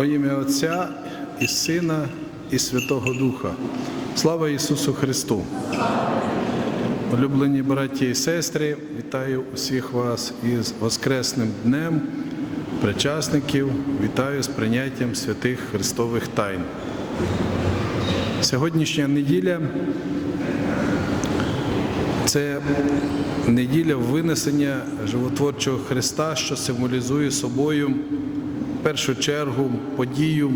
Во ім'я Отця і Сина, і Святого Духа. Слава Ісусу Христу! Улюблені браті і сестри, вітаю усіх вас із Воскресним днем, причасників, вітаю з прийняттям святих Христових тайн. Сьогоднішня неділя це неділя винесення животворчого Христа, що символізує собою першу чергу подію.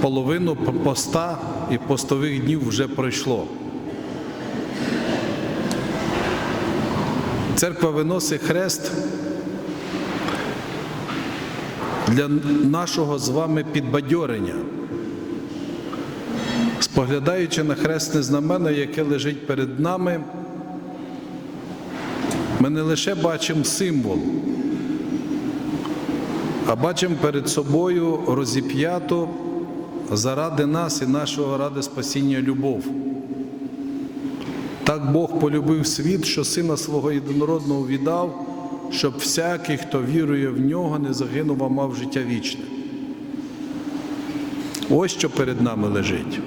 Половину поста і постових днів вже пройшло. Церква виносить хрест для нашого з вами підбадьорення, споглядаючи на хресне знамено, яке лежить перед нами, ми не лише бачимо символ, а бачимо перед собою розіп'яту заради нас і нашого ради спасіння любов. Так Бог полюбив світ, що Сина свого єдинородного віддав, щоб всякий, хто вірує в нього, не загинув, а мав життя вічне. Ось що перед нами лежить.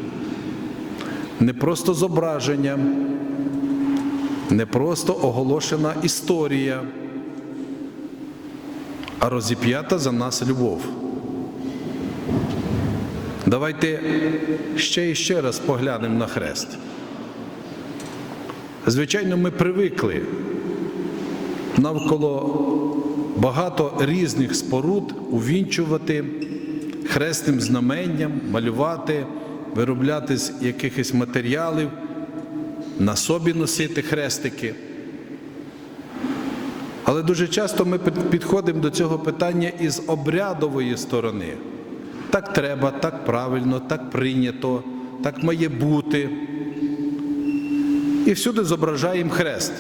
Не просто зображення, не просто оголошена історія, а розіп'ята за нас любов. Давайте ще і ще раз поглянемо на хрест. Звичайно, ми привикли навколо багато різних споруд увінчувати хресним знаменням, малювати, виробляти з якихось матеріалів, на собі носити хрестики. Але дуже часто ми підходимо до цього питання із обрядової сторони. Так треба, так правильно, так прийнято, так має бути. І всюди зображаємо хрест.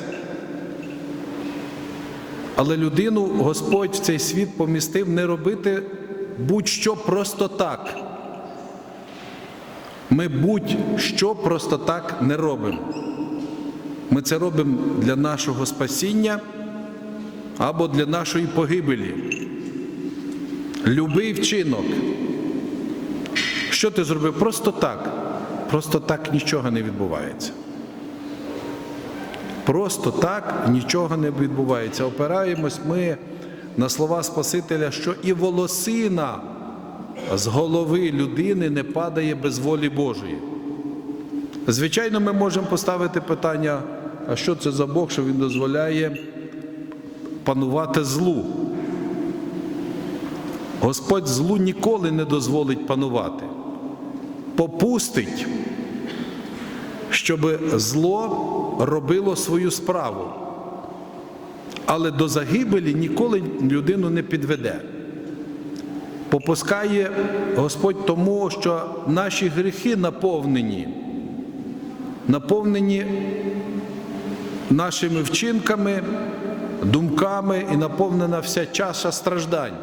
Але людину Господь в цей світ помістив не робити будь-що просто так. Ми будь-що просто так не робимо. Ми це робимо для нашого спасіння або для нашої погибелі. Любий вчинок. Що ти зробив? Просто так. Просто так нічого не відбувається. Просто так нічого не відбувається. Опираємось ми на слова Спасителя, що і волосина з голови людини не падає без волі Божої. Звичайно, ми можемо поставити питання, а що це за Бог, що Він дозволяє панувати злу. Господь злу ніколи не дозволить панувати. Попустить, щоб зло робило свою справу. Але до загибелі ніколи людину не підведе. Попускає Господь тому, що наші гріхи наповнені, наповнені нашими вчинками, думками і наповнена вся чаша страждань.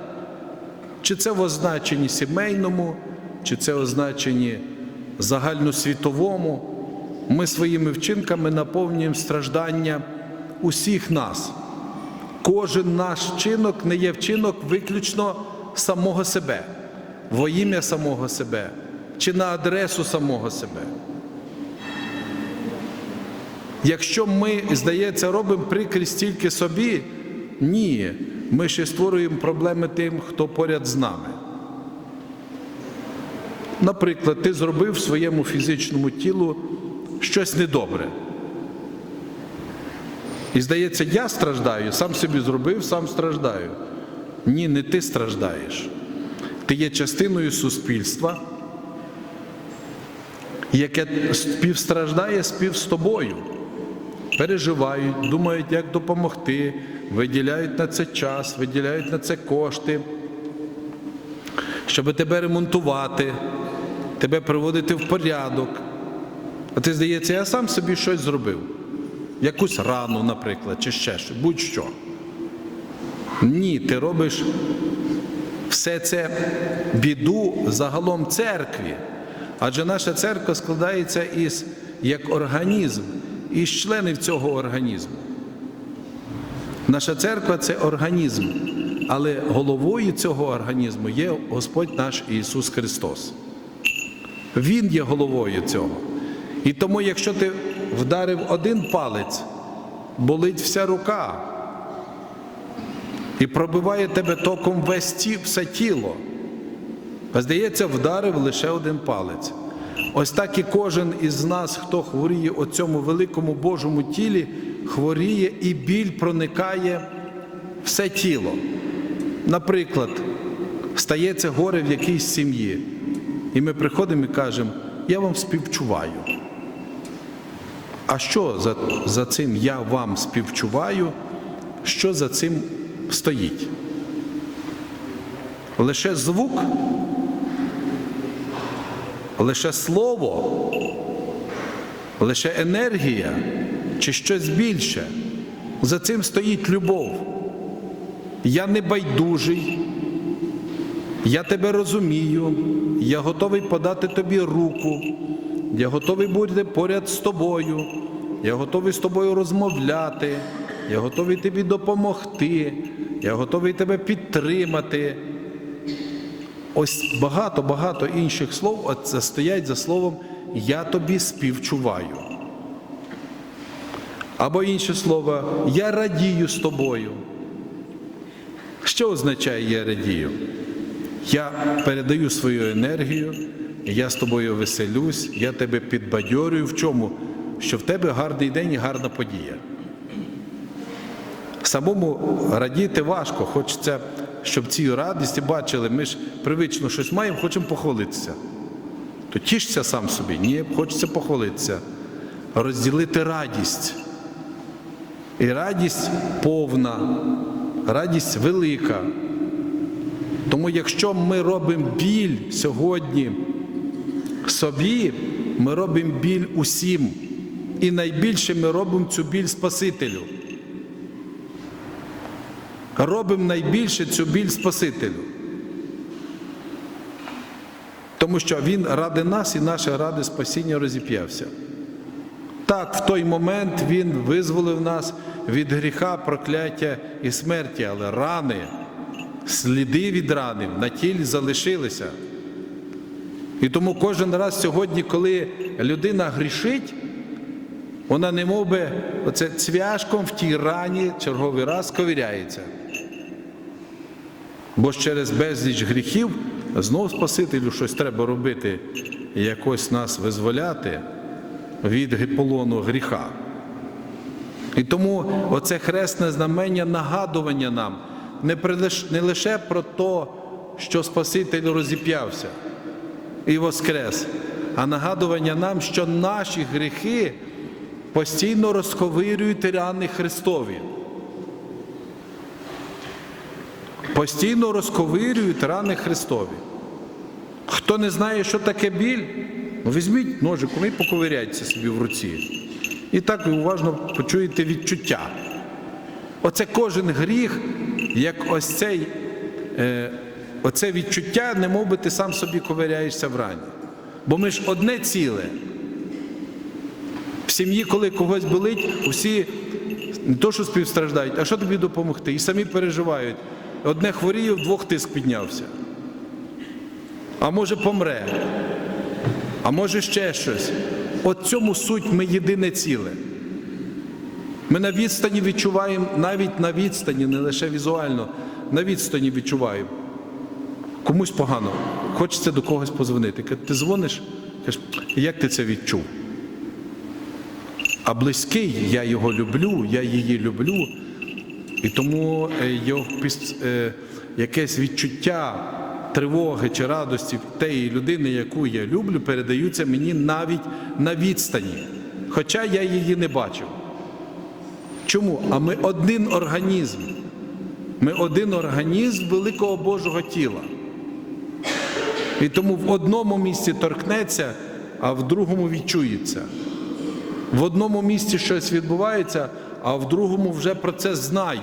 Чи це в означенні сімейному, чи це в означенні загальносвітовому, ми своїми вчинками наповнюємо страждання усіх нас. Кожен наш вчинок не є вчинок виключно самого себе, во ім'я самого себе чи на адресу самого себе. Якщо ми, здається, робимо прикрість тільки собі, ні, ми ще створюємо проблеми тим, хто поряд з нами. Наприклад, ти зробив своєму фізичному тілу щось недобре. І здається, я страждаю, сам собі зробив, сам страждаю. Ні, не ти страждаєш. Ти є частиною суспільства, яке співстраждає спів з тобою. Переживають, думають, як допомогти, виділяють на це час, виділяють на це кошти, щоб тебе ремонтувати, тебе приводити в порядок. А ти здається, я сам собі щось зробив. Якусь рану, наприклад, чи ще щось, будь-що. Ні, ти робиш все це біду загалом церкві. Адже наша церква складається із як організм, із членів цього організму. Наша церква це організм, але головою цього організму є Господь наш Ісус Христос. Він є головою цього. І тому, якщо ти вдарив один палець, болить вся рука і пробиває тебе током весь ті, все тіло. А здається, вдарив лише один палець. Ось так і кожен із нас, хто хворіє у цьому великому Божому тілі, хворіє і біль проникає все тіло. Наприклад, стається горе в якійсь сім'ї, і ми приходимо і кажемо, я вам співчуваю. А що за, за цим я вам співчуваю? Що за цим стоїть? Лише звук, лише слово, лише енергія чи щось більше. За цим стоїть любов. Я не байдужий, я тебе розумію, я готовий подати тобі руку, я готовий бути поряд з тобою, я готовий з тобою розмовляти, я готовий тобі допомогти, я готовий тебе підтримати. Ось багато-багато інших слов стоять за словом Я тобі співчуваю. Або інше слово Я радію з тобою. Що означає я радію? Я передаю свою енергію, я з тобою веселюсь, я тебе підбадьорюю в чому? Що в тебе гарний день і гарна подія. Самому радіти важко, хочеться, щоб ці радості бачили, ми ж привично щось маємо, хочемо похвалитися. То тішся сам собі, ні, хочеться похвалитися, розділити радість. І радість повна, радість велика. Тому якщо ми робимо біль сьогодні собі, ми робимо біль усім. І найбільше ми робимо цю біль Спасителю. Робимо найбільше цю біль Спасителю. Тому що Він ради нас і наше ради спасіння розіп'явся. Так, в той момент Він визволив нас від гріха, прокляття і смерті, але рани, сліди від рани на тілі залишилися. І тому кожен раз сьогодні, коли людина грішить, вона не мов би оце цвяшком в тій рані черговий раз ковіряється. Бо ж через безліч гріхів знов Спасителю щось треба робити якось нас визволяти від полону гріха. І тому оце хресне знамення нагадування нам не лише про те, що Спаситель розіп'явся і воскрес, а нагадування нам, що наші гріхи постійно розковирюють рани Христові. Постійно розковирюють рани Христові. Хто не знає, що таке біль, ну візьміть ножику і поковиряйте собі в руці. І так ви уважно почуєте відчуття. Оце кожен гріх, як ось цей, е, оце відчуття, не би ти сам собі ковиряєшся в рані. Бо ми ж одне ціле. В сім'ї, коли когось болить, усі не то, що співстраждають, а що тобі допомогти? І самі переживають. Одне хворіє, в двох тиск піднявся. А може помре, а може ще щось. От цьому суть ми єдине ціле. Ми на відстані відчуваємо, навіть на відстані, не лише візуально, на відстані відчуваємо. Комусь погано, хочеться до когось позвонити. Ти дзвониш, як ти це відчув? А близький, я його люблю, я її люблю. І тому е, е, якесь відчуття тривоги чи радості тієї людини, яку я люблю, передаються мені навіть на відстані. Хоча я її не бачив. Чому? А ми один організм. Ми один організм великого Божого тіла. І тому в одному місці торкнеться, а в другому відчується. В одному місці щось відбувається, а в другому вже про це знають.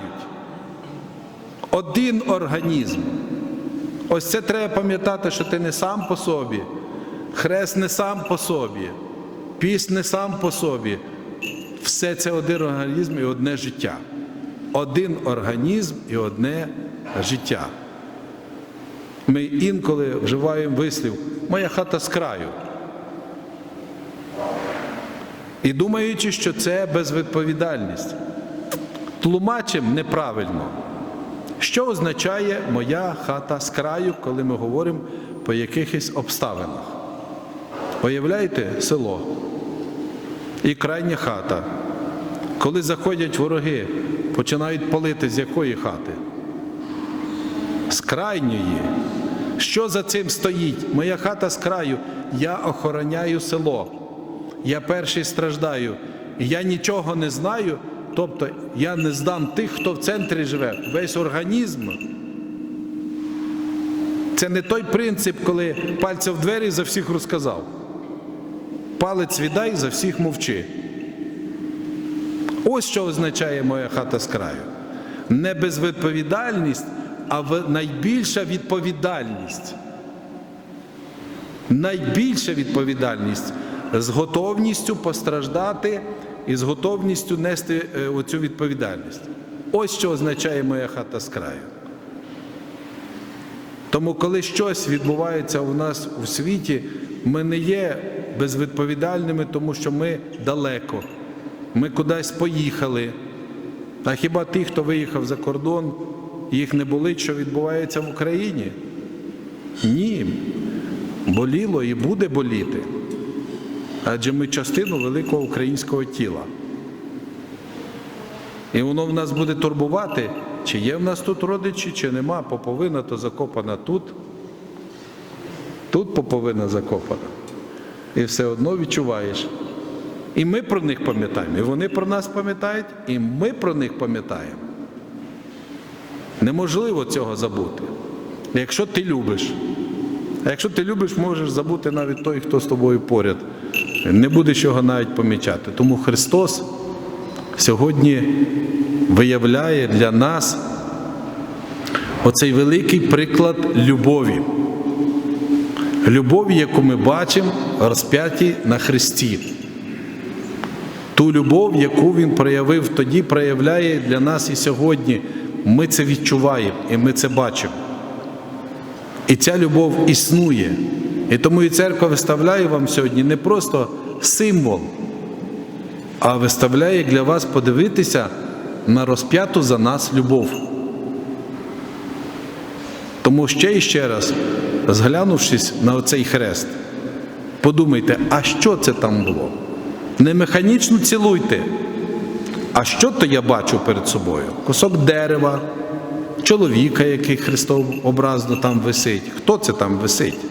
Один організм. Ось це треба пам'ятати, що ти не сам по собі, хрест не сам по собі, піст не сам по собі. Все це один організм і одне життя. Один організм і одне життя. Ми інколи вживаємо вислів Моя хата з краю. І думаючи, що це безвідповідальність. Тлумачимо неправильно. Що означає моя хата з краю, коли ми говоримо по якихось обставинах? Уявляєте село і крайня хата. Коли заходять вороги, починають палити з якої хати? З крайньої. Що за цим стоїть? Моя хата з краю. Я охороняю село. Я перший страждаю. Я нічого не знаю, тобто я не здам тих, хто в центрі живе. Весь організм. Це не той принцип, коли пальця в двері за всіх розказав. Палець віддай, за всіх мовчи. Ось що означає моя хата з краю. Не безвідповідальність, а найбільша відповідальність. Найбільша відповідальність з готовністю постраждати і з готовністю нести е, оцю відповідальність. Ось що означає моя хата з краю. Тому, коли щось відбувається у нас у світі, ми не є безвідповідальними, тому що ми далеко, ми кудись поїхали. А хіба ті, хто виїхав за кордон, їх не болить, що відбувається в Україні? Ні. Боліло і буде боліти. Адже ми частину великого українського тіла. І воно в нас буде турбувати, чи є в нас тут родичі, чи нема. Поповина то закопана тут. Тут поповина закопана. І все одно відчуваєш. І ми про них пам'ятаємо, і вони про нас пам'ятають, і ми про них пам'ятаємо. Неможливо цього забути. Якщо ти любиш. А якщо ти любиш, можеш забути навіть той, хто з тобою поряд. Не будеш його навіть помічати. Тому Христос сьогодні виявляє для нас оцей великий приклад любові. Любові, яку ми бачимо розп'яті на Христі. Ту любов, яку Він проявив тоді, проявляє для нас і сьогодні. Ми це відчуваємо і ми це бачимо. І ця любов існує. І тому і церква виставляє вам сьогодні не просто символ, а виставляє для вас подивитися на розп'яту за нас любов. Тому ще і ще раз, зглянувшись на оцей хрест, подумайте, а що це там було? Не механічно цілуйте. А що то я бачу перед собою? Кусок дерева, чоловіка, який христообразно там висить. Хто це там висить?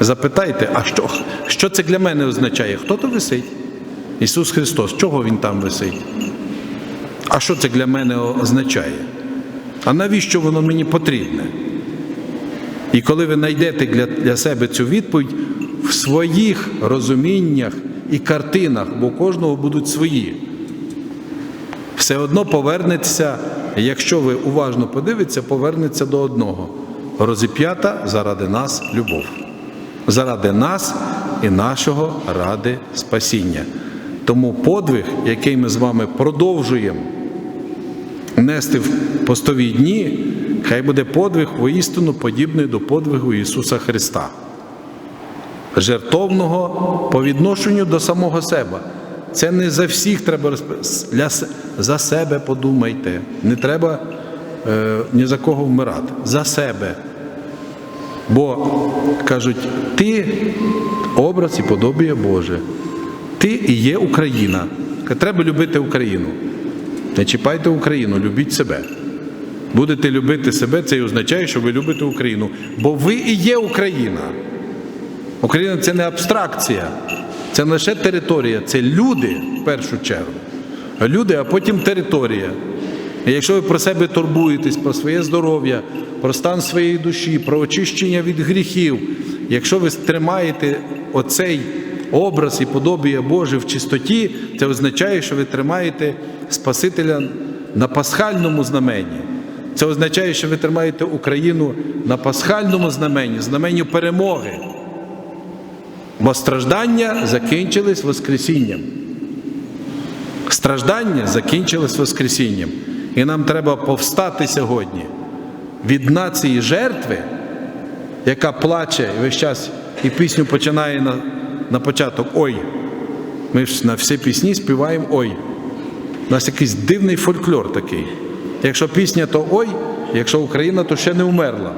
Запитайте, а що, що це для мене означає? Хто то висить? Ісус Христос, чого Він там висить? А що це для мене означає? А навіщо воно мені потрібне? І коли ви знайдете для, для себе цю відповідь в своїх розуміннях і картинах, бо у кожного будуть свої, все одно повернеться, якщо ви уважно подивитеся, повернеться до одного. Розіп'ята заради нас любов. Заради нас і нашого ради спасіння. Тому подвиг, який ми з вами продовжуємо нести в постові дні, хай буде подвиг воістину подібний до подвигу Ісуса Христа. Жертовного по відношенню до самого себе. Це не за всіх треба для за себе подумайте. Не треба е, ні за кого вмирати. За себе. Бо кажуть, ти образ і подобія Боже. Ти і є Україна. Треба любити Україну. Не чіпайте Україну, любіть себе. Будете любити себе, це і означає, що ви любите Україну. Бо ви і є Україна. Україна це не абстракція, це не лише територія, це люди в першу чергу. Люди, а потім територія. І якщо ви про себе турбуєтесь, про своє здоров'я, про стан своєї душі, про очищення від гріхів, якщо ви тримаєте оцей образ і подобія Боже в чистоті, це означає, що ви тримаєте Спасителя на пасхальному знаменні. Це означає, що ви тримаєте Україну на пасхальному знаменні, знаменні перемоги. Бо страждання закінчились Воскресінням. Страждання закінчились Воскресінням. І нам треба повстати сьогодні від нації жертви, яка плаче весь час і пісню починає на, на початок Ой. Ми ж на всі пісні співаємо Ой. У нас якийсь дивний фольклор такий. Якщо пісня, то ой, якщо Україна, то ще не вмерла.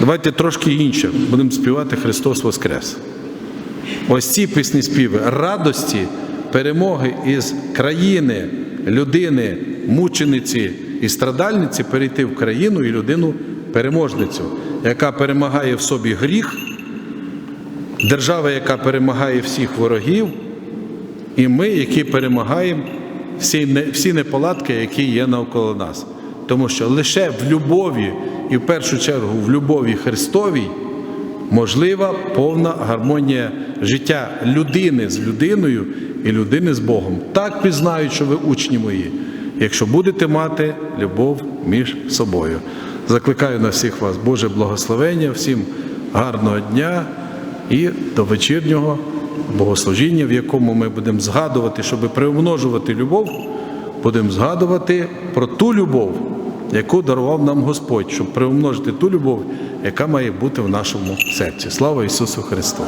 Давайте трошки інше. Будемо співати Христос Воскрес. Ось ці пісні співи радості, перемоги із країни, людини, мучениці і страдальниці перейти в країну і людину переможницю, яка перемагає в собі гріх, держава, яка перемагає всіх ворогів, і ми, які перемагаємо всі, всі неполадки, які є навколо нас. Тому що лише в любові, і в першу чергу в любові Христовій, можлива повна гармонія життя людини з людиною і людини з Богом. Так пізнають, що ви учні мої, якщо будете мати любов між собою. Закликаю на всіх вас Боже благословення, всім гарного дня і до вечірнього богослужіння, в якому ми будемо згадувати, щоб приумножувати любов, будемо згадувати про ту любов, яку дарував нам Господь, щоб приумножити ту любов, яка має бути в нашому серці. Слава Ісусу Христу!